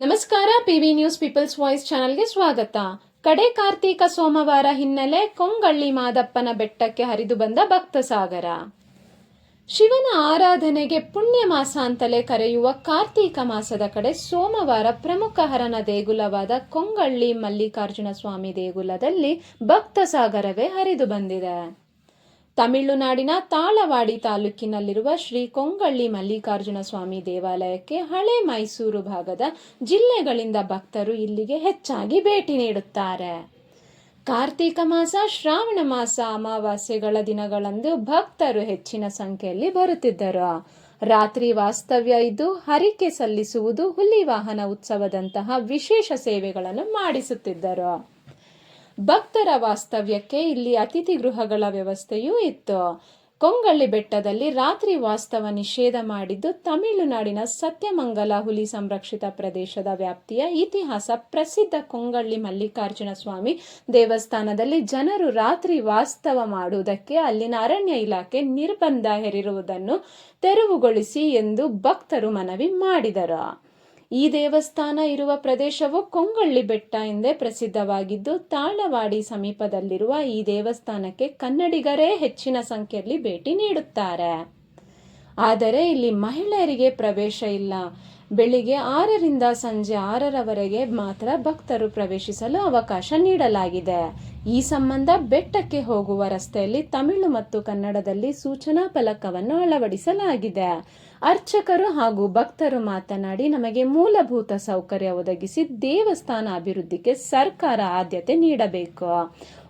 ನಮಸ್ಕಾರ, PV news people's voice ಚಾನೆಲ್ಗೆ ಸ್ವಾಗತ. ಕಡೆ ಕಾರ್ತೀಕ ಸೋಮವಾರ ಹಿನ್ನೆಲೆ ಕೊಂಗಳ್ಳಿ ಮಾದಪ್ಪನ ಬೆಟ್ಟಕ್ಕೆ ಹರಿದು ಬಂದ ಭಕ್ತ ಸಾಗರ. ಶಿವನ ಆರಾಧನೆಗೆ ಪುಣ್ಯ ಮಾಸ ಅಂತಲೇ ಕರೆಯುವ ಕಾರ್ತೀಕ ಮಾಸದ ಕಡೆ ಸೋಮವಾರ ಪ್ರಮುಖ ಹರನ ದೇಗುಲವಾದ ಕೊಂಗಳ್ಳಿ ಮಲ್ಲಿಕಾರ್ಜುನ ಸ್ವಾಮಿ ದೇಗುಲದಲ್ಲಿ ಭಕ್ತ ಸಾಗರವೇ ಹರಿದು ಬಂದಿದೆ. ತಮಿಳುನಾಡಿನ ತಾಳವಾಡಿ ತಾಲೂಕಿನಲ್ಲಿರುವ ಶ್ರೀ ಕೊಂಗಳ್ಳಿ ಮಲ್ಲಿಕಾರ್ಜುನ ಸ್ವಾಮಿ ದೇವಾಲಯಕ್ಕೆ ಹಳೆ ಮೈಸೂರು ಭಾಗದ ಜಿಲ್ಲೆಗಳಿಂದ ಭಕ್ತರು ಇಲ್ಲಿಗೆ ಹೆಚ್ಚಾಗಿ ಭೇಟಿ ನೀಡುತ್ತಾರೆ. ಕಾರ್ತೀಕ ಮಾಸ, ಶ್ರಾವಣ ಮಾಸ ಅಮಾವಾಸ್ಯೆಗಳ ದಿನಗಳಂದು ಭಕ್ತರು ಹೆಚ್ಚಿನ ಸಂಖ್ಯೆಯಲ್ಲಿ ಬರುತ್ತಿದ್ದರು. ರಾತ್ರಿ ವಾಸ್ತವ್ಯ ಇದ್ದು ಹರಿಕೆ ಸಲ್ಲಿಸುವುದು ಹುಲಿ ವಾಹನ ಉತ್ಸವದಂತಹ ವಿಶೇಷ ಸೇವೆಗಳನ್ನು ಮಾಡಿಸುತ್ತಿದ್ದರು. ಭಕ್ತರ ವಾಸ್ತವ್ಯಕ್ಕೆ ಇಲ್ಲಿ ಅತಿಥಿ ಗೃಹಗಳ ವ್ಯವಸ್ಥೆಯೂ ಇತ್ತು. ಕೊಂಗಳ್ಳಿ ಬೆಟ್ಟದಲ್ಲಿ ರಾತ್ರಿ ವಾಸ್ತವ ನಿಷೇಧ ಮಾಡಿದ್ದು ತಮಿಳುನಾಡಿನ ಸತ್ಯಮಂಗಲ ಹುಲಿ ಸಂರಕ್ಷಿತ ಪ್ರದೇಶದ ವ್ಯಾಪ್ತಿಯ ಇತಿಹಾಸ ಪ್ರಸಿದ್ಧ ಕೊಂಗಳ್ಳಿ ಮಲ್ಲಿಕಾರ್ಜುನ ಸ್ವಾಮಿ ದೇವಸ್ಥಾನದಲ್ಲಿ ಜನರು ರಾತ್ರಿ ವಾಸ್ತವ ಮಾಡುವುದಕ್ಕೆ ಅಲ್ಲಿನ ಅರಣ್ಯ ಇಲಾಖೆ ನಿರ್ಬಂಧ ಹೇರಿರುವುದನ್ನು ತೆರವುಗೊಳಿಸಿ ಎಂದು ಭಕ್ತರು ಮನವಿ ಮಾಡಿದರು. ಈ ದೇವಸ್ಥಾನ ಇರುವ ಪ್ರದೇಶವು ಕೊಂಗಳ್ಳಿ ಬೆಟ್ಟ ಎಂದೇ ಪ್ರಸಿದ್ಧವಾಗಿದ್ದು, ತಾಳವಾಡಿ ಸಮೀಪದಲ್ಲಿರುವ ಈ ದೇವಸ್ಥಾನಕ್ಕೆ ಕನ್ನಡಿಗರೇ ಹೆಚ್ಚಿನ ಸಂಖ್ಯೆಯಲ್ಲಿ ಭೇಟಿ ನೀಡುತ್ತಾರೆ. ಆದರೆ ಇಲ್ಲಿ ಮಹಿಳೆಯರಿಗೆ ಪ್ರವೇಶ ಇಲ್ಲ. ಬೆಳಿಗ್ಗೆ ಆರರಿಂದ ಸಂಜೆ ಆರರವರೆಗೆ ಮಾತ್ರ ಭಕ್ತರು ಪ್ರವೇಶಿಸಲು ಅವಕಾಶ ನೀಡಲಾಗಿದೆ. ಈ ಸಂಬಂಧ ಬೆಟ್ಟಕ್ಕೆ ಹೋಗುವ ರಸ್ತೆಯಲ್ಲಿ ತಮಿಳು ಮತ್ತು ಕನ್ನಡದಲ್ಲಿ ಸೂಚನಾ ಫಲಕವನ್ನು ಅಳವಡಿಸಲಾಗಿದೆ. ಅರ್ಚಕರು ಹಾಗೂ ಭಕ್ತರು ಮಾತನಾಡಿ, ನಮಗೆ ಮೂಲಭೂತ ಸೌಕರ್ಯ ಒದಗಿಸಿ ದೇವಸ್ಥಾನ ಅಭಿವೃದ್ಧಿಗೆ ಸರ್ಕಾರ ಆದ್ಯತೆ ನೀಡಬೇಕು.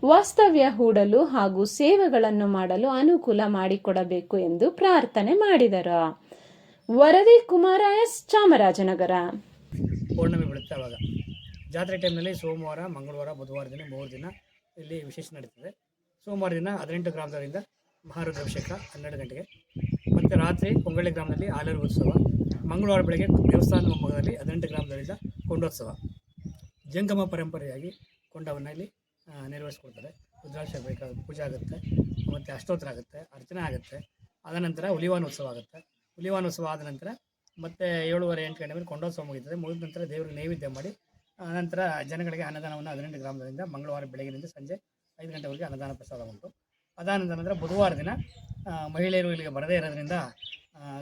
ವಾಸ್ತವ್ಯ ಹೂಡಲು ಹಾಗೂ ಸೇವೆಗಳನ್ನು ಮಾಡಲು ಅನುಕೂಲ ಮಾಡಿಕೊಡಬೇಕು ಎಂದು ಪ್ರಾರ್ಥನೆ ಮಾಡಿದರು. ವರದಿ ಕುಮಾರ ಎಸ್. ಚಾಮರಾಜನಗರ. ಪೌರ್ಣಮಿ ಬೀಳುತ್ತೆ ಅವಾಗ. ಜಾತ್ರೆ ಟೈಮ್ನಲ್ಲಿ ಸೋಮವಾರ, ಮಂಗಳವಾರ, ಬುಧವಾರ ದಿನ ಮೂರು ದಿನ ಇಲ್ಲಿ ವಿಶೇಷ ನಡೀತದೆ. ಸೋಮವಾರ ದಿನ ಹದಿನೆಂಟು ಗ್ರಾಮದವರಿಂದ ಮಹಾರುದ್ರಾಭಿಷೇಕ ಹನ್ನೆರಡು ಗಂಟೆಗೆ. ಮತ್ತು ರಾತ್ರಿ ಕೊಂಗಳ್ಳಿ ಗ್ರಾಮದಲ್ಲಿ ಆಲೂರು ಉತ್ಸವ. ಮಂಗಳವಾರ ಬೆಳಗ್ಗೆ ದೇವಸ್ಥಾನ ಮೊಮ್ಮಗದಲ್ಲಿ ಹದಿನೆಂಟು ಗ್ರಾಮಗಳಿಂದ ಕೊಂಡೋತ್ಸವ. ಜಂಗಮ ಪರಂಪರೆಯಾಗಿ ಕೊಂಡವನ್ನು ಇಲ್ಲಿ ನೆರವೇರಿಸ್ಕೊಡ್ತಾರೆ. ರುದ್ರಾಕ್ಷ ಬೇಕಾದ ಪೂಜೆ ಆಗುತ್ತೆ. ಮತ್ತು ಅಷ್ಟೋತ್ತರ ಆಗುತ್ತೆ, ಅರ್ಚನೆ ಆಗುತ್ತೆ. ಅದ ನಂತರ ಹುಲಿವಾನ ಉತ್ಸವ ಆಗುತ್ತೆ. ಹುಲಿವಾನ ಉತ್ಸವ ಆದ ನಂತರ ಮತ್ತೆ ಏಳುವರೆ ಎಂಟು ಗಂಟೆ ಮೇಲೆ ಕೊಂಡೋತ್ಸವ ಮುಗಿತದೆ. ಮುಗಿದ ನಂತರ ದೇವರಿಗೆ ನೈವೇದ್ಯ ಮಾಡಿ ಆನಂತರ ನಂತರ ಜನಗಳಿಗೆ ಅನ್ನದಾನವನ್ನು ಹದಿನೆಂಟು ಗ್ರಾಮದಿಂದ ಮಂಗಳವಾರ ಬೆಳಗಿನಿಂದ ಸಂಜೆ ಐದು ಗಂಟೆವರೆಗೆ ಅನ್ನದಾನ ಪ್ರಸಾದ ಉಂಟು. ಅದಾದ ನಂತರ ಬುಧವಾರ ದಿನ ಮಹಿಳೆಯರು ಇಲ್ಲಿಗೆ ಬರದೇ ಇರೋದ್ರಿಂದ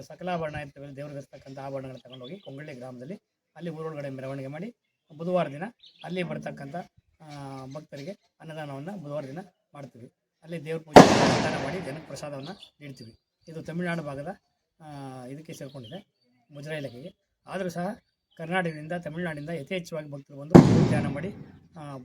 ಸಕಲಾಭರಣ ಇರ್ತವೆ ದೇವ್ರಿಗೆ ಇರ್ತಕ್ಕಂಥ ಆಭರಣಗಳನ್ನ ತಗೊಂಡೋಗಿ ಕೊಂಗಳ್ಳಿ ಗ್ರಾಮದಲ್ಲಿ, ಅಲ್ಲಿ ಊರೊಳಗಡೆ ಮೆರವಣಿಗೆ ಮಾಡಿ, ಬುಧವಾರ ದಿನ ಅಲ್ಲಿ ಬರ್ತಕ್ಕಂಥ ಭಕ್ತರಿಗೆ ಅನ್ನದಾನವನ್ನು ಬುಧವಾರ ದಿನ ಮಾಡ್ತೀವಿ. ಅಲ್ಲಿ ದೇವ್ರ ಪೂಜೆ ಅನ್ನದಾನ ಮಾಡಿ, ಜನಕ್ಕೆ ಪ್ರಸಾದವನ್ನು ನೀಡ್ತೀವಿ. ಇದು ತಮಿಳುನಾಡು ಭಾಗದ ಇದಕ್ಕೆ ಸೇರಿಕೊಂಡಿದೆ ಮುಜರಾ ಇಲಾಖೆಗೆ. ಆದರೂ ಸಹ ಕರ್ನಾಟಕದಿಂದ, ತಮಿಳುನಾಡಿಂದ ಯಥೇಚ್ಛವಾಗಿ ಭಕ್ತರು ಬಂದು ಧ್ಯಾನ ಮಾಡಿ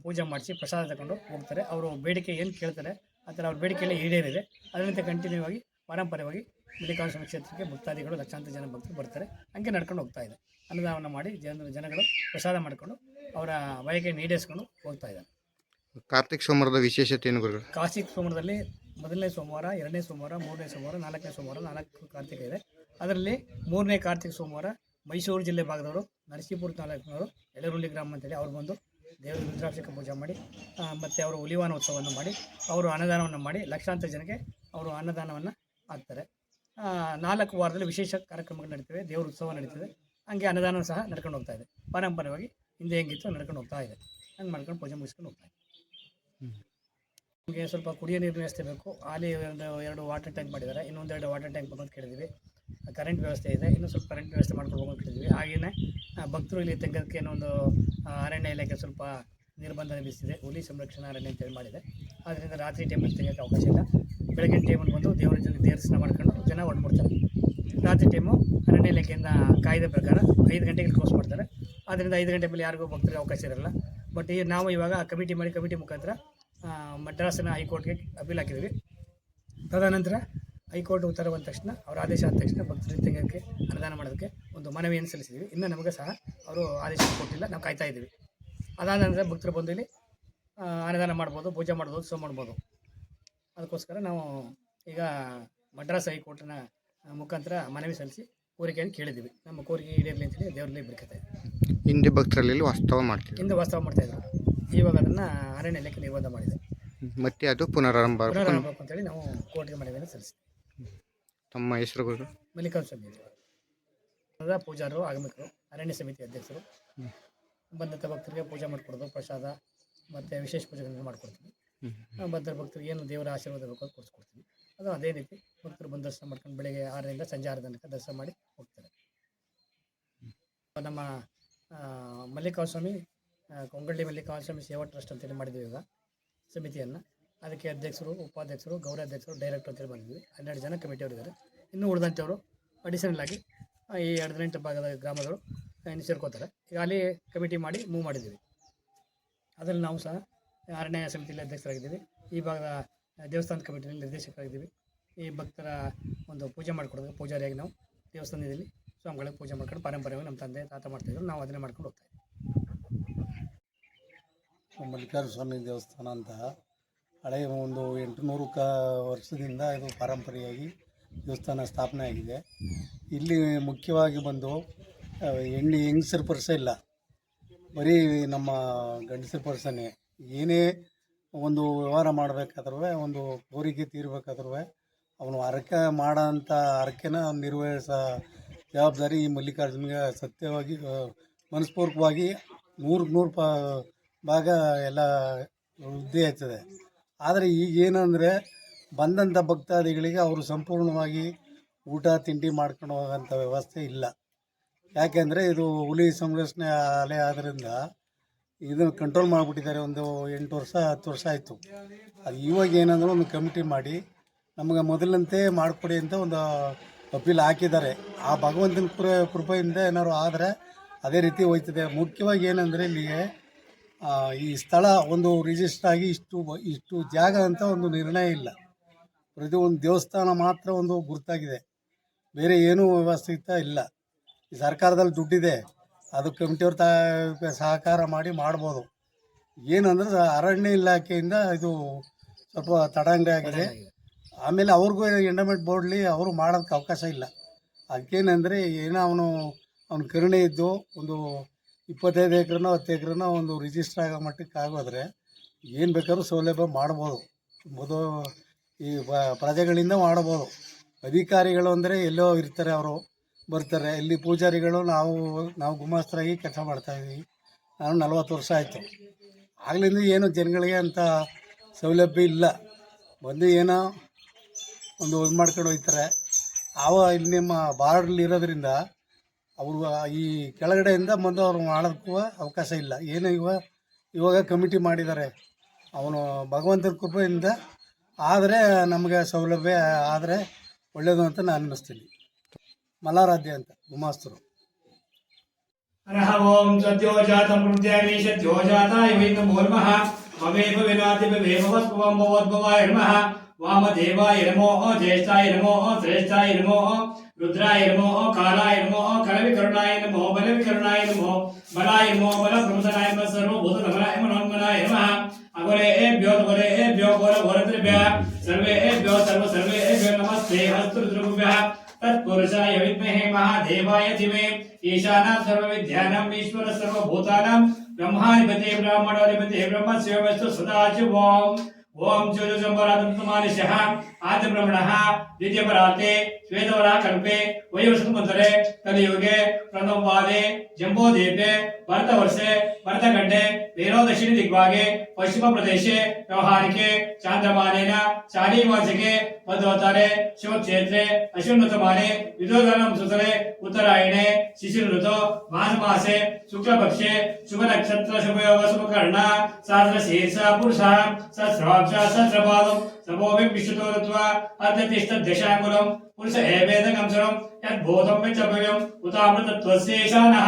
ಪೂಜೆ ಮಾಡಿಸಿ ಪ್ರಸಾದ ತಗೊಂಡು ಹೋಗ್ತಾರೆ. ಅವರು ಬೇಡಿಕೆ ಏನು ಕೇಳ್ತಾರೆ ಆ ಥರ ಅವ್ರ ಬೇಡಿಕೆಯಲ್ಲಿ ಈಡೇರಿದೆ. ಅದರಂತೆ ಕಂಟಿನ್ಯೂ ಆಗಿ ಪಾರಂಪರ್ಯವಾಗಿ ಮಲ್ಲಿಕಾರ್ಜುನ ಕ್ಷೇತ್ರಕ್ಕೆ ಭಕ್ತಾದಿಗಳು ಲಕ್ಷಾಂತರ ಜನ ಭಕ್ತರು ಬರ್ತಾರೆ. ಹಂಗೆ ನಡ್ಕೊಂಡು ಹೋಗ್ತಾ ಇದೆ. ಅನ್ನದಾನ ಮಾಡಿ ಜನ ಜನಗಳು ಪ್ರಸಾದ ಮಾಡಿಕೊಂಡು ಅವರ ಬಯಕೆ ಈಡೇರಿಸ್ಕೊಂಡು ಹೋಗ್ತಾ ಇದ್ದಾರೆ. ಕಾರ್ತಿಕ್ ಸೋಮವಾರದ ವಿಶೇಷತೆ ಏನು ಗುರುಗಳು? ಕಾರ್ತಿಕ ಸೋಮವಾರದಲ್ಲಿ ಮೊದಲನೇ ಸೋಮವಾರ ಎರಡನೇ ಸೋಮವಾರ ಮೂರನೇ ಸೋಮವಾರ ನಾಲ್ಕನೇ ಸೋಮವಾರ ನಾಲ್ಕು ಕಾರ್ತಿಕ ಇದೆ. ಅದರಲ್ಲಿ ಮೂರನೇ ಕಾರ್ತಿಕ ಸೋಮವಾರ ಮೈಸೂರು ಜಿಲ್ಲೆ ಭಾಗದವರು ನರಸೀಪುರ ತಾಲೂಕಿನವರು ಎಳೆರುಳ್ಳಿ ಗ್ರಾಮ ಅಂತೇಳಿ ಅವ್ರು ಬಂದು ದೇವರ ರುದ್ರಾಭಿಷೇಕ ಪೂಜೆ ಮಾಡಿ ಮತ್ತು ಅವರು ಹುಲಿವಾನ ಉತ್ಸವವನ್ನು ಮಾಡಿ, ಅವರು ಅನ್ನದಾನವನ್ನು ಮಾಡಿ, ಲಕ್ಷಾಂತರ ಜನಕ್ಕೆ ಅವರು ಅನ್ನದಾನವನ್ನು ಹಾಕ್ತಾರೆ. ನಾಲ್ಕು ವಾರದಲ್ಲಿ ವಿಶೇಷ ಕಾರ್ಯಕ್ರಮಗಳು ನಡೀತವೆ, ದೇವರ ಉತ್ಸವ ನಡೀತದೆ. ಹಂಗೆ ಅನ್ನದಾನ ಸಹ ನಡ್ಕೊಂಡು ಹೋಗ್ತಾ ಇದೆ. ಪಾರಂಪರ್ಯವಾಗಿ ಹಿಂದೆ ಹೆಂಗಿತ್ತು ನಡ್ಕೊಂಡು ಹೋಗ್ತಾ ಇದೆ. ಹಂಗೆ ಮಾಡ್ಕೊಂಡು ಪೂಜೆ ಮುಗಿಸ್ಕೊಂಡು ಹೋಗ್ತಾ ಇದೆ. ನಮಗೆ ಸ್ವಲ್ಪ ಕುಡಿಯೋ ನೀರಿನ ವ್ಯವಸ್ಥೆ ಬೇಕು. ಅಲ್ಲಿ ಒಂದು ಎರಡು ವಾಟರ್ ಟ್ಯಾಂಕ್ ಮಾಡಿದ್ದಾರೆ. ಇನ್ನೊಂದೆರಡು ವಾಟರ್ ಟ್ಯಾಂಕ್ ಬಂದು ಕೇಳಿದ್ದೀವಿ. ಕರೆಂಟ್ ವ್ಯವಸ್ಥೆ ಇದೆ. ಇನ್ನೂ ಸ್ವಲ್ಪ ಕರೆಂಟ್ ವ್ಯವಸ್ಥೆ ಮಾಡ್ಕೊಂಡು ಅಂತಿದ್ವಿ ಹಾಗೆಯೇ ಭಕ್ತರು ಇಲ್ಲಿ ತೆಗೆದಕ್ಕೆ ಏನೋ ಒಂದು ಅರಣ್ಯ ಇಲಾಖೆ ಸ್ವಲ್ಪ ನಿರ್ಬಂಧ ವಿಧಿಸಿದೆ. ಹುಲಿ ಸಂರಕ್ಷಣಾ ಅರಣ್ಯ ಅಂತೇಳಿ ಮಾಡಿದೆ. ಆದ್ದರಿಂದ ರಾತ್ರಿ ಟೈಮಲ್ಲಿ ತೆಗೆಯೋಕ್ಕೆ ಅವಕಾಶ ಇಲ್ಲ. ಬೆಳಗಿನ ಟೈಮಲ್ಲಿ ಬಂದು ದೇವರ ದೇವಸ್ಥಾನ ಮಾಡ್ಕೊಂಡು ಜನ ಹೊಡ್ಬಿಡ್ತಾರೆ ರಾತ್ರಿ ಟೈಮು ಅರಣ್ಯ ಇಲಾಖೆಯಿಂದ ಕಾಯ್ದೆ ಪ್ರಕಾರ ಐದು ಗಂಟೆಗೆ ಕ್ಲೋಸ್ ಮಾಡ್ತಾರೆ. ಆದ್ದರಿಂದ ಐದು ಗಂಟೆ ಮೇಲೆ ಯಾರಿಗೂ ಭಕ್ತರಿಗೆ ಅವಕಾಶ ಇರಲ್ಲ. ಬಟ್ ಈ ನಾವು ಇವಾಗ ಕಮಿಟಿ ಮಾಡಿ ಕಮಿಟಿ ಮುಖಾಂತರ ಮದ್ರಾಸಿನ ಹೈಕೋರ್ಟ್ಗೆ ಅಪೀಲ್ ಹಾಕಿದ್ವಿ ತದನಂತರ ಹೈಕೋರ್ಟ್ ಉತ್ತರ ಬಂದ ತಕ್ಷಣ ಅವರ ಆದೇಶ ಆದ ತಕ್ಷಣ ಭಕ್ತರ ತೆಗೆಯೋಕ್ಕೆ ಅನುದಾನ ಮಾಡೋದಕ್ಕೆ ಒಂದು ಮನವಿಯನ್ನು ಸಲ್ಲಿಸಿದ್ವಿ. ಇನ್ನೂ ನಮಗೆ ಸಹ ಅವರು ಆದೇಶ ಕೊಟ್ಟಿಲ್ಲ. ನಾವು ಕಾಯ್ತಾ ಇದ್ದೀವಿ. ಅದಾದ ನಂತರ ಭಕ್ತರು ಬಂದು ಇಲ್ಲಿ ಅನುದಾನ ಮಾಡ್ಬೋದು ಪೂಜೆ ಮಾಡ್ಬೋದು ಉತ್ಸವ ಮಾಡ್ಬೋದು. ಅದಕ್ಕೋಸ್ಕರ ನಾವು ಈಗ ಮಡ್ರಾಸ್ ಹೈಕೋರ್ಟ್ನ ಮುಖಾಂತರ ಮನವಿ ಸಲ್ಲಿಸಿ ಕೋರಿಕೆಯನ್ನು ಕೇಳಿದ್ದೀವಿ. ನಮ್ಮ ಕೋರಿಕೆ ಈಡೇರಲಿ ಅಂತೇಳಿ ದೇವರಲ್ಲಿ ಬಿಡ್ಕತ್ತೆ ಹಿಂದೆ ಭಕ್ತರಲ್ಲಿ ವಾಸ್ತವ ಮಾಡ್ತೀವಿ ಹಿಂದೆ ವಾಸ್ತವ ಮಾಡ್ತಾಯಿದ್ರು ಇವಾಗ ಅದನ್ನು ಅರಣ್ಯ ಇಲಾಖೆ ನಿರ್ಬಂಧ ಮಾಡಿದೆ. ಮತ್ತೆ ಅದು ಪುನರಾರಂಭ ಪುನರಾರಂಭ ಅಂತೇಳಿ ನಾವು ಕೋರ್ಟ್ಗೆ ಮನವಿಯನ್ನು ಸಲ್ಲಿಸ್ತೀವಿ ತಮ್ಮ ಹೆಸರುಗಳು? ಮಲ್ಲಿಕಾರ್ಜುನ ಸ್ವಾಮಿ. ಪೂಜಾರರು ಆಗಮಿಕರು ಅರಣ್ಯ ಸಮಿತಿ ಅಧ್ಯಕ್ಷರು. ಬಂದಂಥ ಭಕ್ತರಿಗೆ ಪೂಜೆ ಮಾಡಿಕೊಡೋದು ಪ್ರಸಾದ ಮತ್ತು ವಿಶೇಷ ಪೂಜೆಗಳನ್ನು ಮಾಡಿಕೊಡ್ತೀವಿ. ಬಂದ ಭಕ್ತರಿಗೆ ಏನು ದೇವರ ಆಶೀರ್ವಾದ ಬೇಕು ಅದು ಕೊಡಿಸ್ಕೊಡ್ತೀವಿ. ಅದು ಅದೇ ರೀತಿ ಭಕ್ತರು ಬಂದು ದರ್ಶನ ಮಾಡ್ಕೊಂಡು ಬೆಳಗ್ಗೆ ಆರರಿಂದ ಸಂಜೆ ಆರು ತನಕ ದರ್ಶನ ಮಾಡಿ ಹೋಗ್ತಾರೆ. ನಮ್ಮ ಮಲ್ಲಿಕಾರ್ಜುನ ಸ್ವಾಮಿ ಕೊಂಗಳ್ಳಿ ಮಲ್ಲಿಕಾರ್ಜುನ ಸ್ವಾಮಿ ಸೇವಾ ಟ್ರಸ್ಟ್ ಅಂತೇಳಿ ಮಾಡಿದ್ದೀವಿ ಈಗ ಸಮಿತಿಯನ್ನು. ಅದಕ್ಕೆ ಅಧ್ಯಕ್ಷರು, ಉಪಾಧ್ಯಕ್ಷರು ಗೌರವಾಧ್ಯಕ್ಷರು ಡೈರೆಕ್ಟರ್ ಅಂತೇಳಿ ಬಂದಿದ್ವಿ. ಹನ್ನೆರಡು ಜನ ಕಮಿಟಿಯವರು ಇದ್ದಾರೆ. ಇನ್ನೂ ಉಳಿದಂಥವರು ಅಡಿಷನಲ್ ಆಗಿ ಈ ಹದಿನೆಂಟು ಭಾಗದ ಗ್ರಾಮಗಳು ಇನ್ನು ಸೇರ್ಕೋತಾರೆ ಈಗ ಅಲ್ಲಿ ಕಮಿಟಿ ಮಾಡಿ ಮೂವ್ ಮಾಡಿದ್ದೀವಿ. ಅದರಲ್ಲಿ ನಾವು ಸಹ ಅರಣ್ಯ ಸಮಿತಿಯಲ್ಲಿ ಅಧ್ಯಕ್ಷರಾಗಿದ್ದೀವಿ. ಈ ಭಾಗದ ದೇವಸ್ಥಾನ ಕಮಿಟಿಯಲ್ಲಿ ನಿರ್ದೇಶಕರಾಗಿದ್ದೀವಿ. ಈ ಭಕ್ತರ ಒಂದು ಪೂಜೆ ಮಾಡಿಕೊಡೋದು, ಪೂಜಾರಿಯಾಗಿ ನಾವು ದೇವಸ್ಥಾನದಲ್ಲಿ ಸ್ವಾಮಿಗಳಿಗೆ ಪೂಜೆ ಮಾಡ್ಕೊಂಡು ಪಾರಂಪರ್ಯವಾಗಿ ನಮ್ಮ ತಂದೆ, ತಾತ ಮಾಡ್ತಿದ್ರು ನಾವು ಅದನ್ನೇ ಮಾಡ್ಕೊಂಡು ಹೋಗ್ತೇವೆ ಮಲ್ಲಿಕಾರ್ಜುನ ಸ್ವಾಮಿ ದೇವಸ್ಥಾನ ಅಂತ ಹಳೆಯ ಒಂದು ಎಂಟುನೂರು ಕ ವರ್ಷದಿಂದ ಇದು ಪಾರಂಪರೆಯಾಗಿ ದೇವಸ್ಥಾನ ಸ್ಥಾಪನೆ ಆಗಿದೆ. ಇಲ್ಲಿ ಮುಖ್ಯವಾಗಿ ಬಂದು ಹೆಣ್ಣು ಹೆಂಗಸರ ಪರ್ಸ ಇಲ್ಲ. ಬರೀ ನಮ್ಮ ಗಂಡಸರ ಪರ್ಸನೇ. ಏನೇ ಒಂದು ವ್ಯವಹಾರ ಮಾಡಬೇಕಾದ್ರೂ ಒಂದು ಕೋರಿಕೆ ತೀರ್ಬೇಕಾದ್ರೂ ಅವನು ಹರಕೆ ಮಾಡೋಂಥ ಹರಕೆನ ನಿರ್ವಹಿಸೋ ಜವಾಬ್ದಾರಿ ಈ ಮಲ್ಲಿಕಾರ್ಜುನಿಗೆ ಸತ್ಯವಾಗಿ ಮನಸ್ಪೂರ್ವಕವಾಗಿ ನೂರಕ್ಕೆ ನೂರು ಪ, ಭಾಗ ಎಲ್ಲ ವೃದ್ಧಿ ಆಯ್ತದೆ. ಆದರೆ ಈಗ ಏನಂದರೆ ಬಂದಂಥ ಭಕ್ತಾದಿಗಳಿಗೆ ಅವರು ಸಂಪೂರ್ಣವಾಗಿ ಊಟ, ತಿಂಡಿ ಮಾಡ್ಕೊಂಡು ಹೋಗೋಂಥ ವ್ಯವಸ್ಥೆ ಇಲ್ಲ. ಯಾಕೆಂದರೆ ಇದು ಹುಲಿ ಸಂರಕ್ಷಣೆ ಅಲೆ ಆದ್ದರಿಂದ ಇದನ್ನು ಕಂಟ್ರೋಲ್ ಮಾಡಿಬಿಟ್ಟಿದ್ದಾರೆ ಒಂದು ಎಂಟು ವರ್ಷ, ಹತ್ತು ವರ್ಷ ಆಯಿತು. ಅದು ಇವಾಗ ಏನಂದ್ರೆ ಒಂದು ಕಮಿಟಿ ಮಾಡಿ ನಮಗೆ ಮೊದಲಂತೆ ಮಾಡಿಕೊಡಿ ಅಂತ ಒಂದು ಅಪೀಲ್ ಹಾಕಿದ್ದಾರೆ. ಆ ಭಗವಂತನ ಕೃಪೆಯಿಂದ ಏನಾದ್ರು ಆದರೆ ಅದೇ ರೀತಿ ಹೋಯ್ತದೆ. ಮುಖ್ಯವಾಗಿ ಏನಂದರೆ ಇಲ್ಲಿಗೆ ಈ ಸ್ಥಳ ಒಂದು ರಿಜಿಸ್ಟರ್ ಆಗಿ ಇಷ್ಟು ಇಷ್ಟು ಜಾಗ ಅಂತ ಒಂದು ನಿರ್ಣಯ ಇಲ್ಲ. ಪ್ರತಿ ಒಂದು ದೇವಸ್ಥಾನ ಮಾತ್ರ ಒಂದು ಗುರುತಾಗಿದೆ. ಬೇರೆ ಏನೂ ವ್ಯವಸ್ಥಿತ ಇಲ್ಲ. ಈ ಸರ್ಕಾರದಲ್ಲಿ ದುಡ್ಡಿದೆ. ಅದು ಕಮಿಟಿಯವ್ರ ಸಹಕಾರ ಮಾಡಿ ಮಾಡ್ಬೋದು. ಏನಂದ್ರೆ ಅರಣ್ಯ ಇಲಾಖೆಯಿಂದ ಇದು ಸ್ವಲ್ಪ ತಡಂಗ ಆಗಿದೆ. ಆಮೇಲೆ ಅವ್ರಿಗೂ ಎಂಡಮೆಂಟ್ ಬೋರ್ಡ್ಲಿ ಅವರು ಮಾಡೋದಕ್ಕೆ ಅವಕಾಶ ಇಲ್ಲ. ಅದಕ್ಕೇನೆಂದರೆ ಏನೋ ಅವನು, ಅವನ ಕರುಣೆ ಇದ್ದು ಒಂದು ಇಪ್ಪತ್ತೈದು ಎಕ್ರೆನೋ ಹತ್ತು ಎಕ್ರೆನೋ ಒಂದು ರಿಜಿಸ್ಟರ್ ಆಗೋ ಮಟ್ಟಕ್ಕೆ ಆಗೋದ್ರೆ ಏನು ಬೇಕಾದ್ರೂ ಸೌಲಭ್ಯ ಮಾಡ್ಬೋದು. ಮೊದಲು ಈ ಪ್ರಜೆಗಳಿಂದ ಮಾಡ್ಬೋದು. ಅಧಿಕಾರಿಗಳು ಅಂದರೆ ಎಲ್ಲೋ ಇರ್ತಾರೆ ಅವರು, ಬರ್ತಾರೆ. ಇಲ್ಲಿ ಪೂಜಾರಿಗಳು ನಾವು ನಾವು ಗುಮಾಸ್ತರಾಗಿ ಕೆಲಸ ಮಾಡ್ತಾಯಿದ್ವಿ ನಾನು ನಲ್ವತ್ತು ವರ್ಷ ಆಯಿತು. ಆಗಲಿಂದ ಏನು ಜನಗಳಿಗೆ ಅಂತ ಸೌಲಭ್ಯ ಇಲ್ಲ. ಬಂದು ಏನೋ ಒಂದು ಇದು ಮಾಡ್ಕೊಂಡು ಹೋಗ್ತಾರೆ. ಆವಾಗ ಇಲ್ಲಿ ನಿಮ್ಮ ಬಾರ್ಡ್ರಲ್ಲಿ ಇರೋದ್ರಿಂದ ಅವರು ಈ ಕೆಳಗಡೆಯಿಂದ ಬಂದು ಅವ್ರು ಮಾಡೋದಕ್ಕೂ ಅವಕಾಶ ಇಲ್ಲ. ಏನು ಇವ, ಇವಾಗ ಕಮಿಟಿ ಮಾಡಿದ್ದಾರೆ. ಅವನು ಭಗವಂತನ ಕೃಪೆಯಿಂದ, ಆದರೆ ನಮಗೆ ಸೌಲಭ್ಯ, ಆದರೆ ಒಳ್ಳೆಯದು ಅಂತ ನಾನು ಅನ್ನಿಸ್ತೀನಿ ಮಲಾರಾಧ್ಯ ಅಂತ, ಗುಮಾಸ್ತರು. ಹರಃ ಓಂ ಸದ್ಯೋ ಜಾತಂ ವಿನಾತಿ ಸದ್ಯೋ ಸ್ವಂ ವೈ ನಮೋ. వామదేవాయ నమో జ్యేష్ఠాయ నమో శ్రేష్ఠాయ నమో రుద్రాయ నమో కాలాయ నమో కలవి కరుణాయ నమో బలవి కరుణాయ నమో బలాయ నమో బల ప్రమదనాయ నమ సర్వభూత నమనాయ మనోన్మనాయ నమ అగరే భ్యో నగరే భ్యో ఘోర ఘోరత్రిభ్య సర్వే భ్యో సర్వ సర్వే భ్యో నమస్తే హస్తృద్రుభ్య తత్పురుషాయ విద్మహే మహాదేవాయ ధిమే ఈశానాం సర్వ విద్యానాం ఈశ్వర సర్వభూతానాం బ్రహ్మాధిపతే బ్రాహ్మణాధిపతే బ్రహ్మ శివస్తు సదాశివం ಓಂ ಚೋಜಸಂಬರಾತಮಾನಿಶಃ ಆದಿ ಬ್ರಹ್ಮಣಃ ದ್ವಿತೀಯ ಪರಾತೆ ಶ್ವೇತವರ ಕಲ್ಪೆ ವಯೋಷಮಂತರೆ ಕಲಿಯುಗೆ ಪ್ರಣವಾದೆ ಜಂಬೋದೀಪೆ ಭರತವರ್ಷೆ ಭರತಗಂಡೆ वीरोदक्षिण दिग्भागे पश्चिम प्रदेशे व्यवहारिके चांद्रमानेन शालीमासिके मध्वतरे शिवक्षेत्रे अश्विनतमाने विदोधनं सुतरे उत्तरायणे शिशिरऋतो मासमासे शुक्लपक्षे शुभनक्षत्र शुभयोग शुभकर्ण सहस्रशीर्ष पुरुषः सहस्रवांश सहस्रपादं समोऽभिमिश्रितो ऋत्वा अद्य तिष्ठद्दशाकुलं पुरुष एवेदकंसरं यद्भूतं च भव्यम् उतामृतत्वस्येषा नः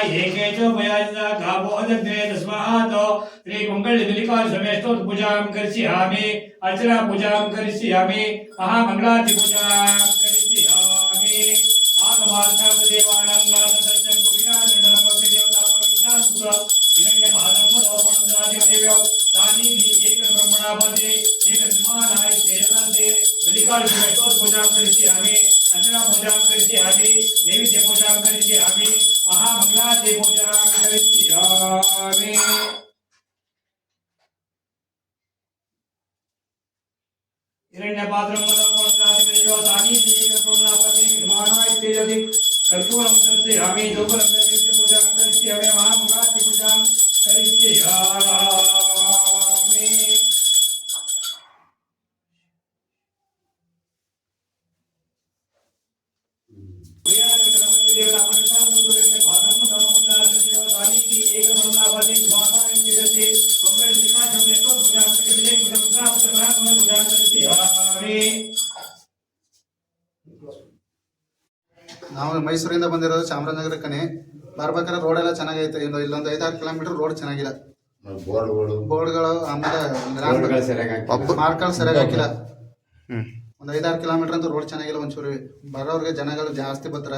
एकेच उपयाजिता कापोदग्ने तस्मात् श्रीमङ्गलविलिकासमेष्टोत्पूजां करिष्यामि, अर्चना पूजां करिष्यामि महामङ्गलातिपूजां करिष्यामि। आगमार्थां देवानां नाथदर्शनं कुबीरादण्डनं भक्तिदेवतामविदासुर हिरण्यभागं पुरोपणदादिदेव्यो तानि दिलिका एकस्मानाय तेजदादे विलिकासमेष्टोत्पूजां करिष्यामि। अन्नपूजां करिष्यामि नैवेद्यपूजां करिष्यामि महामङ्गलादिपूजां करिष्यामि। हिरण्यपात्रं पदपोषादिवेयो सानीजीकर्तुम्नापति निर्माणा इत्येतदि कर्तूरं दर्शयामि, गोकुलं नैवेद्यपूजां करिष्यामि महामङ्गलादिपूजां ಮೈಸೂರಿಂದ ಬಂದಿರೋದು ಚಾಮರಾಜನಗರಕ್ಕನೆ ಬರ್ಬೇಕಾದ್ರೆ ರೋಡ್ ಎಲ್ಲ ಚೆನ್ನಾಗೈತೆ. ಇನ್ನು ಇಲ್ಲೊಂದು ಐದಾರು ಕಿಲೋಮೀಟರ್ ರೋಡ್ ಚೆನ್ನಾಗಿಲ್ಲ. ಬೋರ್ಡ್ಗಳು. ಬೋರ್ಡ್ಗಳು ಆಮೇಲೆ ಬೋರ್ಡ್ಗಳು ಸರಿಯಾಗಿ ಹಾಕಿಲ್ಲ. ಮಾರ್ಕ್ಗಳು ಸರಿಯಾಗಿ ಹಾಕಿಲ್ಲ. ಒಂದು ಐದಾರು ಕಿಲೋಮೀಟರ್ ಅಂತ ರೋಡ್ ಚೆನ್ನಾಗಿಲ್ಲ ಒಂಚೂರು. ಬರೋರ್ಗೆ ಜನಗಳು ಜಾಸ್ತಿ ಬರ್ತಾರ.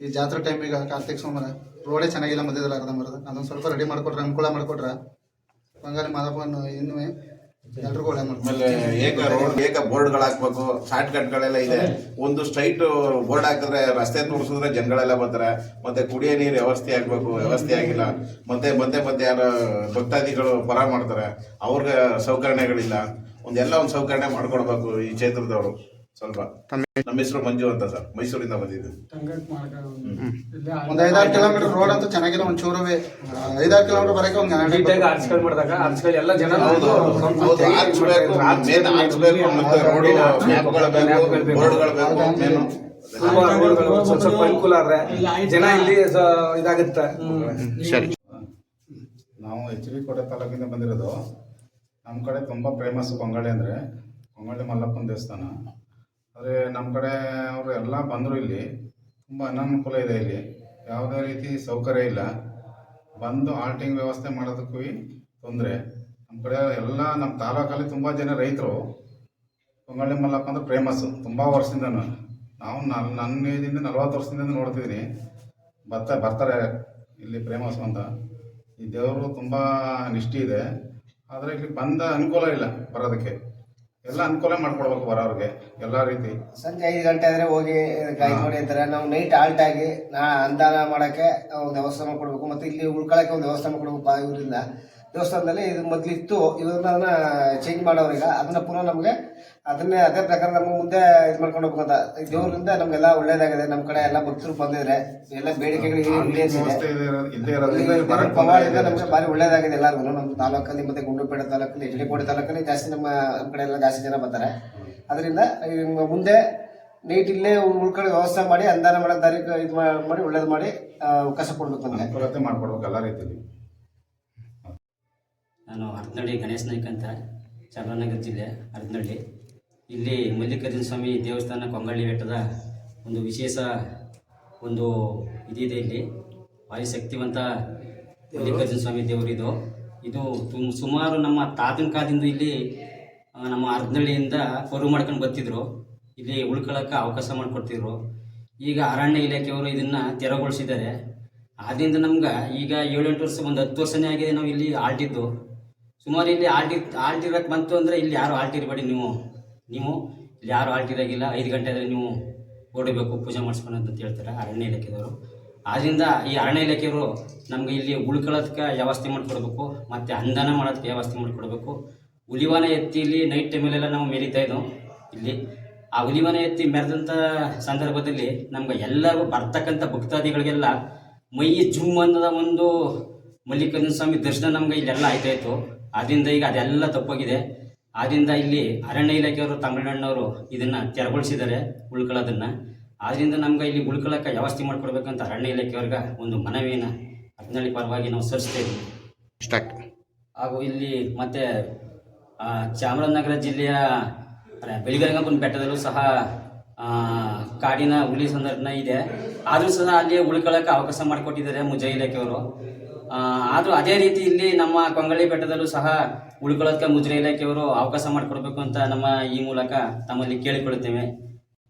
ಈ ಜಾತ್ರೆ ಟೈಮಿಗೆ ಕಾರ್ತಿಕ್ ಸೋಮವಾರ. ರೋಡೇ ಚೆನ್ನಾಗಿಲ್ಲ ಮಧ್ಯದಲ್ಲಿ ಅರ್ಧಂಬರ್ಧ. ಅದೊಂದು ಸ್ವಲ್ಪ ರೆಡಿ ಮಾಡ್ಕೊಟ್ರೆ ಅನುಕೂಲ ಮಾಡ್ಕೊಟ್ರ. ಬಂಗಾಲಿ ಮಾದಪ್ಪನ ಇನ್ನೂ ಆಮೇಲೆ ಏಕ ರೋಡ್, ಏಕ ಹಾಕ್ಬೇಕು ಶಾರ್ಟ್ ಕಟ್ಗಳೆಲ್ಲ ಇದೆ. ಒಂದು ಸ್ಟ್ರೈಟ್ ಬೋರ್ಡ್ ಹಾಕಿದ್ರೆ ರಸ್ತೆ ತೋರಿಸಿದ್ರೆ ಜನಗಳೆಲ್ಲ ಬರ್ತಾರೆ. ಮತ್ತೆ ಕುಡಿಯೋ ನೀರು ವ್ಯವಸ್ಥೆ ಆಗ್ಬೇಕು, ವ್ಯವಸ್ಥೆ ಆಗಿಲ್ಲ. ಮತ್ತೆ ಮತ್ತೆ ಮತ್ತೆ ಯಾರು ಭಕ್ತಾದಿಗಳು ಪರ ಮಾಡ್ತಾರೆ. ಅವ್ರಿಗೆ ಸೌಕರ್ಯಗಳಿಲ್ಲ. ಒಂದೆಲ್ಲ ಒಂದು ಸೌಕರ್ಯ ಮಾಡ್ಕೊಡ್ಬೇಕು ಈ ಕ್ಷೇತ್ರದವರು. ಸ್ವಲ್ಪ. ನಮ್ಮ ಹೆಸರು ಮಂಜು ಅಂತ ಸರ್. ಮೈಸೂರಿಂದ ಬಂದಿದ್ದು. ಒಂದ್. ಐದಾರು ಕಿಲೋಮೀಟರ್ ರೋಡ್ ಅಂತೂ ಚೆನ್ನಾಗಿಲ್ಲ ಒಂಚೂರುವೆ. ಐದಾರು ಕಿಲೋಮೀಟರ್ ಬರಕ್ಕೆ ಒಂದ್ ನೀಟಾಗಿ ಆರ್ಚ್ಗಳು ಮಾಡಿದಾಗ ಆರ್ಚ್ಗಳು ಎಲ್ಲ ಜನ ಸ್ವಲ್ಪ ಸ್ವಲ್ಪ ಅನುಕೂಲ ಆದ್ರೆ ಜನ ಇಲ್ಲಿ ಇದಾಗುತ್ತೆ. ಸರಿ. ನಾವು ಎಚ್ ಬಿ ಕೋಟೆ ತಾಲೂಕಿಂದ ಬಂದಿರೋದು. ನಮ್ಮ ಕಡೆ ತುಂಬಾ ಫೇಮಸ್ ಕೊಂಗಳಿ ಅಂದ್ರೆ ಕೊಂಗಳಿ ಮಲ್ಲಪ್ಪನ ದೇವಸ್ಥಾನ. ಆದರೆ ನಮ್ಮ ಕಡೆ ಅವರು ಎಲ್ಲ ಬಂದರು ಇಲ್ಲಿ, ತುಂಬ ಅನಾನುಕೂಲ ಇದೆ ಇಲ್ಲಿ. ಯಾವುದೇ ರೀತಿ ಸೌಕರ್ಯ ಇಲ್ಲ. ಬಂದು ಆಲ್ಟಿಂಗ್ ವ್ಯವಸ್ಥೆ ಮಾಡೋದಕ್ಕೂ ತೊಂದರೆ. ನಮ್ಮ ಕಡೆ ಎಲ್ಲ ನಮ್ಮ ತಾಲೂಕಲ್ಲಿ ತುಂಬ ಜನ ರೈತರು ಕೊಂಗಳಿ ಮಲ್ಲಪ್ಪ ಅಂದ್ರೆ ಫೇಮಸ್ಸು ತುಂಬ ವರ್ಷದಿಂದನೂ. ನಾವು ನನ್ನ ನನ್ನ ಏಜಿಂದ ನಲ್ವತ್ತು ವರ್ಷದಿಂದ ನೋಡ್ತಿದ್ದೀನಿ ಬರ್ತಾ, ಬರ್ತಾರೆ ಇಲ್ಲಿ ಫೇಮಸ್ ಅಂತ. ಈ ದೇವರು ತುಂಬ ನಿಷ್ಠೆ ಇದೆ. ಆದರೆ ಇಲ್ಲಿ ಬಂದ ಅನುಕೂಲ ಇಲ್ಲ ಬರೋದಕ್ಕೆ. ಎಲ್ಲ ಅನುಕೂಲ ಮಾಡ್ಕೊಡ್ಬೇಕು ಬರೋರಿಗೆ ಎಲ್ಲ ರೀತಿ. ಸಂಜೆ ಐದು ಗಂಟೆ ಆದ್ರೆ ಹೋಗಿ ಗಾಡಿ ನೋಡಿ ಅಂತಾರೆ ನಾವು ನೈಟ್ ಆಲ್ಟ್ ಆಗಿ ನಾ ಅಂದಾನ ಮಾಡಕ್ಕೆ ಒಂದು ವ್ಯವಸ್ಥೆ ಮಾಡ್ಕೊಡ್ಬೇಕು ಮತ್ತೆ ಇಲ್ಲಿ ಉಳ್ಕೊಳಕ್ಕೆ ಒಂದು ವ್ಯವಸ್ಥೆ ಮಾಡ್ಕೊಡ್ಬೇಕು ಇವರಿಂದ. ದೇವಸ್ಥಾನದಲ್ಲಿ ಇದು ಮೊದ್ಲಿತ್ತು. ಇದನ್ನ ಚೇಂಜ್ ಮಾಡೋರೀಗ ಅದನ್ನ ಪುನಃ ನಮಗೆ ಅದನ್ನೇ ಅದೇ ಪ್ರಕಾರ ನಮ್ಗೆ ಮುಂದೆ ಇದು ಮಾಡ್ಕೊಂಡು ಹೋಗ್ಬೇಕಂತ. ಈ ದೇವರಿಂದ ನಮ್ಗೆಲ್ಲ ಒಳ್ಳೇದಾಗಿದೆ. ನಮ್ಮ ಕಡೆ ಎಲ್ಲ ಭಕ್ತರು ಬಂದಿದ್ರೆ. ಎಲ್ಲ ಬೇಡಿಕೆಗಳು ನಮ್ಗೆ ಪವಾಡದಿಂದ ಭಾರಿ ಒಳ್ಳೇದಾಗಿದೆ ಎಲ್ಲರಿಗೂ ನಮ್ಮ ತಾಲೂಕಲ್ಲಿ ಮತ್ತೆ ಗುಂಡ್ಲುಪೇಟೆ ತಾಲೂಕಲ್ಲಿ ಎಚ್ ಡಿ ಕೋಟೆ ತಾಲೂಕಲ್ಲಿ ಜಾಸ್ತಿ ನಮ್ಮ ನಮ್ಮ ಕಡೆ ಎಲ್ಲ ಜಾಸ್ತಿ ಜನ ಬರ್ತಾರೆ. ಅದರಿಂದ ಮುಂದೆ ನೀಟ್ ಇಲ್ಲೇ ಉಳ್ಕೊಳ್ಳೋ ವ್ಯವಸ್ಥೆ ಮಾಡಿ ಅಂದಾನ ಮಾಡೋ ದಾರಿ ಇದು ಮಾಡಿ ಒಳ್ಳೇದು ಮಾಡಿ ಅವಕಾಶ ಕೊಡ್ಬೇಕು ಅಂತ ಮಾಡ್ಕೊಡ್ಬೇಕು ಎಲ್ಲ ರೀತಿಯಲ್ಲಿ. ನಾನು ಹರತನಹಳ್ಳಿ ಗಣೇಶ್ ನಾಯ್ಕ ಅಂತ ಚಾಮರಾಜನಗರ ಜಿಲ್ಲೆ ಹರತನಹಳ್ಳಿ ಇಲ್ಲಿ ಮಲ್ಲಿಕಾರ್ಜುನ ಸ್ವಾಮಿ ದೇವಸ್ಥಾನ ಕೊಂಗಳ್ಳಿ ಬೆಟ್ಟದ ಒಂದು ವಿಶೇಷ ಒಂದು ಇದಿದೆ ಇಲ್ಲಿ. ಭಾರಿ ಶಕ್ತಿವಂತ ಮಲ್ಲಿಕಾರ್ಜುನ ಸ್ವಾಮಿ ದೇವರು ಇದು. ತುಂಬ ಸುಮಾರು ನಮ್ಮ ತಾತನ ಕಾಲದಿಂದ ಇಲ್ಲಿ ನಮ್ಮ ಅರ್ಧನಹಳ್ಳಿಯಿಂದ ಕೊರು ಮಾಡ್ಕೊಂಡು ಬರ್ತಿದ್ರು. ಇಲ್ಲಿ ಉಳ್ಕೊಳ್ಳೋಕೆ ಅವಕಾಶ ಮಾಡಿಕೊಡ್ತಿದ್ರು. ಈಗ ಅರಣ್ಯ ಇಲಾಖೆಯವರು ಇದನ್ನು ತೆರವುಗೊಳಿಸಿದ್ದಾರೆ. ಆದ್ದರಿಂದ ನಮ್ಗೆ ಈಗ ಏಳೆಂಟು ವರ್ಷ, ಒಂದು ಹತ್ತು ವರ್ಷನೇ ಆಗಿದೆ ನಾವು ಇಲ್ಲಿ ಆಲ್ಟಿದ್ದು ಸುಮಾರು ಇಲ್ಲಿ ಆಲ್ಟಿ ಆಲ್ಟಿರಕ್ಕೆ ಬಂತು ಅಂದರೆ ಇಲ್ಲಿ ಯಾರು ಆಲ್ಟಿರಬೇಡಿ ನೀವು. ನೀವು ಇಲ್ಲಿ ಯಾರು ಆಲ್ಟಿರಾಗಿಲ್ಲ. ಐದು ಗಂಟೆ ಆದರೆ ನೀವು ಓಡಬೇಕು, ಪೂಜೆ ಮಾಡಿಸ್ಕೊಂಡು ಅಂತ ಹೇಳ್ತಾರೆ ಅರಣ್ಯ ಇಲಾಖೆಯವರು ಆದ್ದರಿಂದ ಈ ಅರಣ್ಯ ಇಲಾಖೆಯವರು ನಮ್ಗೆ ಇಲ್ಲಿ ಉಳ್ಕೊಳ್ಳೋದಕ್ಕೆ ವ್ಯವಸ್ಥೆ ಮಾಡಿಕೊಡ್ಬೇಕು, ಮತ್ತು ಅಂದನ ಮಾಡೋದಕ್ಕೆ ವ್ಯವಸ್ಥೆ ಮಾಡಿಕೊಡ್ಬೇಕು. ಹುಲಿವಾನ ಎತ್ತಿ ಇಲ್ಲಿ ನೈಟ್ ಟೈಮಲ್ಲೆಲ್ಲ ನಾವು ಮೆರಿತಾ ಇದ್ದೋ, ಇಲ್ಲಿ ಆ ಹುಲಿವಾನ ಎತ್ತಿ ಮೆರೆದಂಥ ಸಂದರ್ಭದಲ್ಲಿ ನಮ್ಗೆ ಎಲ್ಲರೂ ಬರ್ತಕ್ಕಂಥ ಭಕ್ತಾದಿಗಳಿಗೆಲ್ಲ ಮೈ ಜುಮ್ ಅನ್ನೋದ ಒಂದು ಮಲ್ಲಿಕಾರ್ಜುನ ಸ್ವಾಮಿ ದರ್ಶನ ನಮ್ಗೆ ಇಲ್ಲೆಲ್ಲ ಆಯ್ತಾ ಇತ್ತು ಆದ್ದರಿಂದ ಈಗ ಅದೆಲ್ಲ ತಪ್ಪಾಗಿದೆ. ಆದ್ದರಿಂದ ಇಲ್ಲಿ ಅರಣ್ಯ ಇಲಾಖೆಯವರು ತಮಿಳುನಾಡಿನವರು ಇದನ್ನ ತೆರವುಗೊಳಿಸಿದ್ದಾರೆ ಉಳ್ಕೊಳ್ಳೋದನ್ನ. ಆದ್ರಿಂದ ನಮ್ಗೆ ಇಲ್ಲಿ ಉಳ್ಕೊಳ್ಳೋಕೆ ವ್ಯವಸ್ಥೆ ಮಾಡ್ಕೊಡ್ಬೇಕಂತ ಅರಣ್ಯ ಇಲಾಖೆಯವ್ರಿಗೆ ಒಂದು ಮನವಿಯನ್ನು ಹದಿನಳ್ಳಿ ಪರವಾಗಿ ನಾವು ಸರಿಸ್ತೇವೆ ಇದ್ದೀವಿ. ಸ್ಟಾರ್ಟ್ ಹಾಗೂ ಇಲ್ಲಿ ಮತ್ತೆ ಚಾಮರಾಜನಗರ ಜಿಲ್ಲೆಯ ಬೆಳಗರಂಗಪ್ಪನ ಬೆಟ್ಟದಲ್ಲೂ ಸಹ ಕಾಡಿನ ಹುಲಿ ಸಂದರ್ಭ ಇದೆ. ಆದರೂ ಸಹ ಅಲ್ಲಿ ಉಳ್ಕೊಳ್ಳೋಕೆ ಅವಕಾಶ ಮಾಡಿಕೊಟ್ಟಿದ್ದಾರೆ ಮುಜಾ ಇಲಾಖೆಯವರು. ಆದರೂ ಅದೇ ರೀತಿ ಇಲ್ಲಿ ನಮ್ಮ ಕೊಂಗಳಿ ಬೆಟ್ಟದಲ್ಲೂ ಸಹ ಉಳ್ಕೊಳ್ಳೋದಕ್ಕೆ ಮುಜರಾಯಿ ಇಲಾಖೆಯವರು ಅವಕಾಶ ಮಾಡಿಕೊಡ್ಬೇಕು ಅಂತ ನಮ್ಮ ಈ ಮೂಲಕ ತಮ್ಮಲ್ಲಿ ಕೇಳಿಕೊಳ್ಳುತ್ತೇವೆ.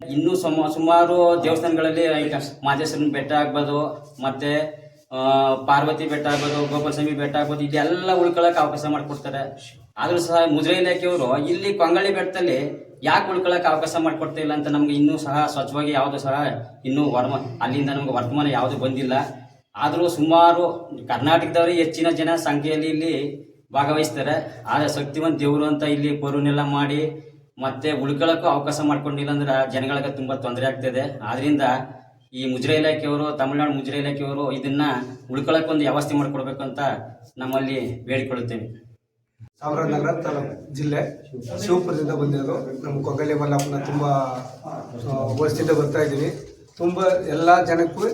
ಇನ್ನೂ ಸುಮ, ಸುಮಾರು ದೇವಸ್ಥಾನಗಳಲ್ಲಿ ಈಗ ಮಾದೇಶ್ವರನ ಬೆಟ್ಟ ಆಗ್ಬೋದು, ಮತ್ತು ಪಾರ್ವತಿ ಬೆಟ್ಟ ಆಗ್ಬೋದು ಗೋಪಾಲಸ್ವಾಮಿ ಬೆಟ್ಟ ಆಗ್ಬೋದು, ಇದೆಲ್ಲ ಉಳ್ಕೊಳ್ಳೋಕೆ ಅವಕಾಶ ಮಾಡಿಕೊಡ್ತಾರೆ. ಆದರೂ ಸಹ ಮುಜರಾಯಿ ಇಲಾಖೆಯವರು ಇಲ್ಲಿ ಕೊಂಗಳಿ ಬೆಟ್ಟದಲ್ಲಿ ಯಾಕೆ ಉಳ್ಕೊಳ್ಳೋಕೆ ಅವಕಾಶ ಮಾಡಿಕೊಡ್ತಾ ಇಲ್ಲ ಅಂತ ನಮ್ಗೆ ಇನ್ನೂ ಸಹ ಸ್ವಚ್ಛವಾಗಿ ಯಾವುದು ಸಹ ಇನ್ನೂ ವರ್ಮ, ಅಲ್ಲಿಂದ ನಮ್ಗೆ ವರ್ತಮಾನ ಯಾವುದು ಬಂದಿಲ್ಲ. ಆದರೂ ಸುಮಾರು ಕರ್ನಾಟಕದವರೇ ಹೆಚ್ಚಿನ ಜನ ಸಂಖ್ಯೆಯಲ್ಲಿ ಇಲ್ಲಿ ಭಾಗವಹಿಸ್ತಾರೆ. ಆದರೆ ಶಕ್ತಿವಂತ ದೇವರು ಅಂತ ಇಲ್ಲಿ ಪೊರುನೆಲ್ಲ ಮಾಡಿ ಮತ್ತೆ ಉಳ್ಕೊಳ್ಳೋಕ್ಕೂ ಅವಕಾಶ ಮಾಡ್ಕೊಂಡಿಲ್ಲ ಅಂದ್ರೆ ಜನಗಳಿಗೆ ತುಂಬ ತೊಂದರೆ ಆಗ್ತದೆ. ಆದ್ರಿಂದ ಈ ಮುಜರಾಯಿ ಇಲಾಖೆಯವರು, ತಮಿಳುನಾಡು ಮುಜರಾಯಿ ಇಲಾಖೆಯವರು ಇದನ್ನ ಉಳ್ಕೊಳ್ಳೋಕೆ ಒಂದು ವ್ಯವಸ್ಥೆ ಮಾಡಿಕೊಡ್ಬೇಕು ಅಂತ ನಮ್ಮಲ್ಲಿ ಬೇಡಿಕೊಳ್ಳುತ್ತೇನೆ ತಾಲೂಕು ಜಿಲ್ಲೆ ಶಿವಪುರದಿಂದ ಬಂದಿರೋದು. ನಮ್ಮ ಕೊಗಲಿ ಮಲ್ಲಪ್ಪನ ತುಂಬ ವರ್ಷದಿಂದ ಬರ್ತಾ ಇದ್ದೀನಿ ತುಂಬ ಎಲ್ಲ ಜನಕ್ಕೂ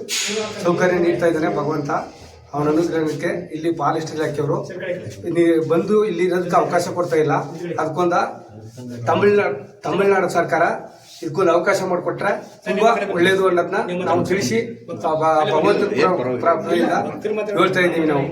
ಸೌಕರ್ಯ ನೀಡ್ತಾ ಇದ್ದಾನೆ ಭಗವಂತ. ಅವನ ಅನುಗ್ರಹಕ್ಕೆ ಇಲ್ಲಿ ಫಾರೆಸ್ಟ್ ಇಲಾಖೆಯವರು ಬಂದು ಇಲ್ಲಿ ಇರೋದಕ್ಕೆ ಅವಕಾಶ ಕೊಡ್ತಾ ಇಲ್ಲ. ಅದಕ್ಕೊಂದ ತಮಿಳ್ನಾಡು ತಮಿಳ್ನಾಡು ಸರ್ಕಾರ ಇದಕ್ಕೊಂದು ಅವಕಾಶ ಮಾಡಿಕೊಟ್ರೆ ತುಂಬಾ ಒಳ್ಳೇದು ಅನ್ನೋದನ್ನ ನಾವು ತಿಳಿಸಿ ಪ್ರ- ಹೇಳ್ತಾ ಇದ್ದೀವಿ ನಾವು.